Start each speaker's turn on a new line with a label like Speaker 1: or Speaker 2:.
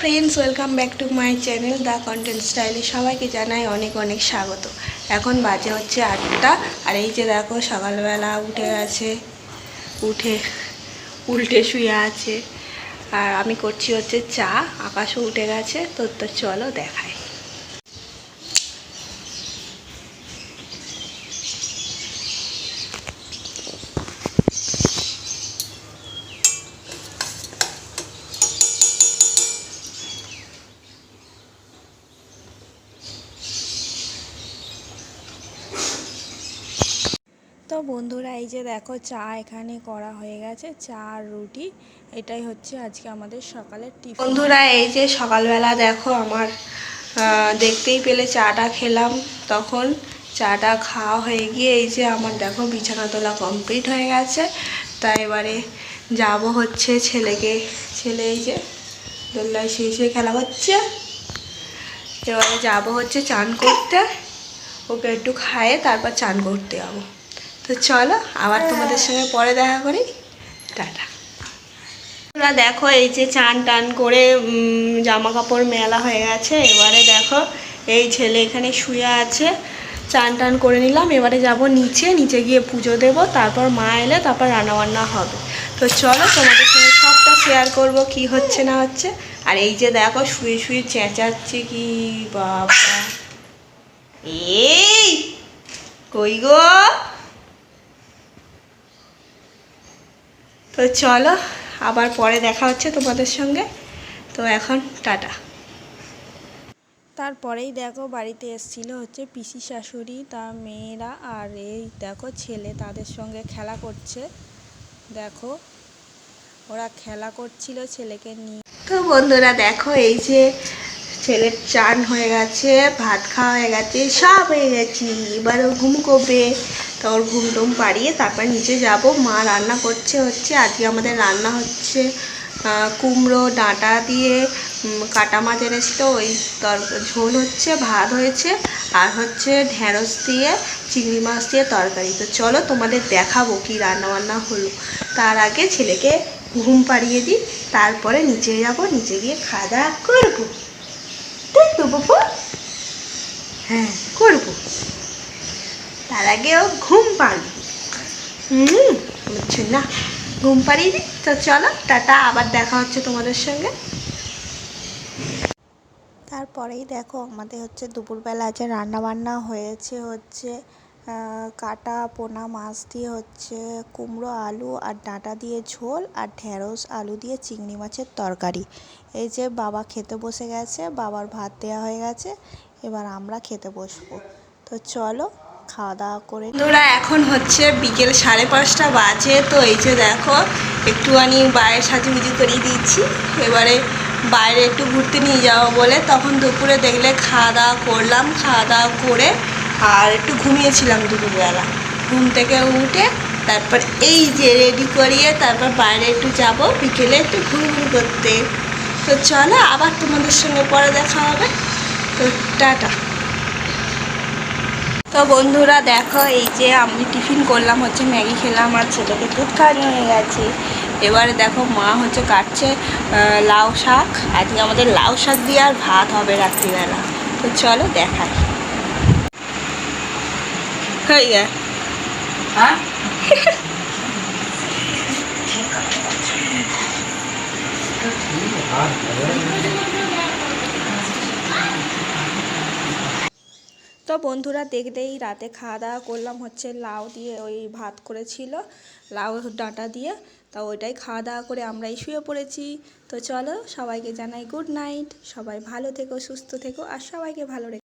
Speaker 1: Friends welcome back to my channel the content স্টাইলে সবাইকে জানাই অনেক অনেক স্বাগত। এখন বাজে হচ্ছে আটটা, আর এই যে দেখো সকালবেলা উঠে আছে উঠে, উল্টে শুয়ে আছে, আর আমি করছি হচ্ছে চা, আকাশও উঠে গেছে, তো তো চলো দেখাই। তো বন্ধুরা, এই যে দেখো চা এখানে করা হয়ে গেছে, চা আর রুটি। এটাই হচ্ছে আজকে আমাদের সকালের টিফিন। বন্ধুরা, এই যে সকালবেলা দেখো আমার দেখতেই পেলে চাটা খেলাম। তখন চাটা খাওয়া হয়ে গিয়ে এই যে আমার দেখো বিছানা তোলা কমপ্লিট হয়ে গেছে। তা এবারে যাব হচ্ছে ছেলেকে, ছেলে এই যে দোল্লায় শুয়ে শুয়ে খেলা হচ্ছে এবারে যাব হচ্ছে চান করতে। ওকে একটু খায়ে তারপর চান করতে যাব। তো চলো, আবার তোমাদের সঙ্গে পরে দেখা করি। টাটা। তোমরা দেখো, এই যে চান টান করে জামা কাপড় মেলা হয়ে গেছে। এবারে দেখো, এই ছেলে এখানে শুয়ে আছে। চান টান করে নিলাম, এবারে যাব নিচে নিচে গিয়ে পুজো দেব, তারপর মা এলে তারপর রান্নাবান্না হবে। তো চলো, তোমাদের সঙ্গে সবটা শেয়ার করব, কি হচ্ছে না হচ্ছে। আর এই যে দেখো, শুয়ে শুয়ে চেঁচাচ্ছে কি বাবা। এই, কই গো? তো চলো আবার পরে দেখা হচ্ছে তোমাদের সঙ্গে। তো এখন টাটা। তারপরেই দেখো বাড়িতে এসেছিল হচ্ছে পিসি শাশুড়ি তার মেয়েরা আর এই দেখো ছেলে তাদের সঙ্গে খেলা করছে। দেখো ওরা খেলা করছিল ছেলেকে নিয়ে। তো বন্ধুরা দেখো এই যে ছেলের চান হয়ে গেছে ভাত খাওয়া হয়ে গেছে সব হয়ে গেছি এবার ও ঘুম করবে। তো ওর ঘুম টুম পাড়িয়ে তারপর নিচে যাব। মা রান্না করছে হচ্ছে, আজকে আমাদের রান্না হচ্ছে কুমড়ো, ডাঁটা দিয়ে কাটা মাছ এনেছিল ওই তর, ঝোল হচ্ছে, ভাত হয়েছে, আর হচ্ছে ঢেঁড়স দিয়ে, চিংড়ি মাছ দিয়ে তরকারি। তো চলো তোমাদের দেখাবো কি রান্না বান্না হলো। তার আগে ছেলেকে ঘুম পাড়িয়ে দিই, তারপরে নিচে যাব, নিচে গিয়ে খাওয়া দাওয়া করব। তাই তো, বাবু? হ্যাঁ করব। তার আগে ও ঘুম পাড়বে হুম বুঝছ না, ঘুম পাড়িয়ে দিই তো চলো, টাটা, আবার দেখা হচ্ছে তোমাদের সঙ্গে। তারপরেই দেখো, আমাদের হচ্ছে দুপুরবেলা যে রান্না বান্না হয়েছে হচ্ছে কাটা, পোনা, মাছ দিয়ে হচ্ছে কুমড়ো, আলু আর ডাঁটা দিয়ে ঝোল আর ঢেঁড়স, আলু দিয়ে চিংড়ি মাছের তরকারি। এই যে বাবা খেতে বসে গেছে, বাবার ভাত দেওয়া হয়ে গেছে, এবার আমরা খেতে বসবো। তো চলো খাওয়া দাওয়া করে বন্ধুরা, এখন হচ্ছে বিকেল সাড়ে পাঁচটা বাজে, তো এই যে দেখো, একটুখানি বাইরে সাজুগুজু করিয়ে দিচ্ছি। এবারে বাইরে একটু ঘুরতে নিয়ে যাব বলে, তখন দুপুরে দেখলে খাওয়া দাওয়া করলাম খাওয়া দাওয়া করে আর একটু ঘুমিয়েছিলাম দুপুরবেলা। ঘুম থেকে উঠে তারপর এই যে রেডি করিয়ে তারপর বাইরে একটু যাব, বিকেলে একটু ঘুরঘুর করতে। তো চলো, আবার তোমাদের সঙ্গে পরে দেখা হবে। তো টাটা। তো বন্ধুরা দেখো এই যে আমি টিফিন করলাম হচ্ছে ম্যাগি খেলাম আর ছেলেকে দুধ খাওয়ানো হয়ে গেছে। এবারে দেখো মা হচ্ছে কাটছে লাউ শাক। আজকে আমাদের লাউ শাক দিয়ে আর ভাত হবে রাত্রিবেলা। তো চলো দেখাই। হয়ে গে
Speaker 2: হ্যাঁ।
Speaker 1: তো বন্ধুরা দেখতেই রাতে খাওয়া দাওয়া করলাম, হচ্ছে লাউ দিয়ে ওই ভাত করেছিল, লাউ ডাঁটা দিয়ে। তা ওইটাই খাওয়া দাওয়া করে আমরাই শুয়ে পড়েছি। তো চলো সবাইকে জানাই গুড নাইট সবাই ভালো থেকো, সুস্থ থেকো, আর সবাইকে ভালো রেখো।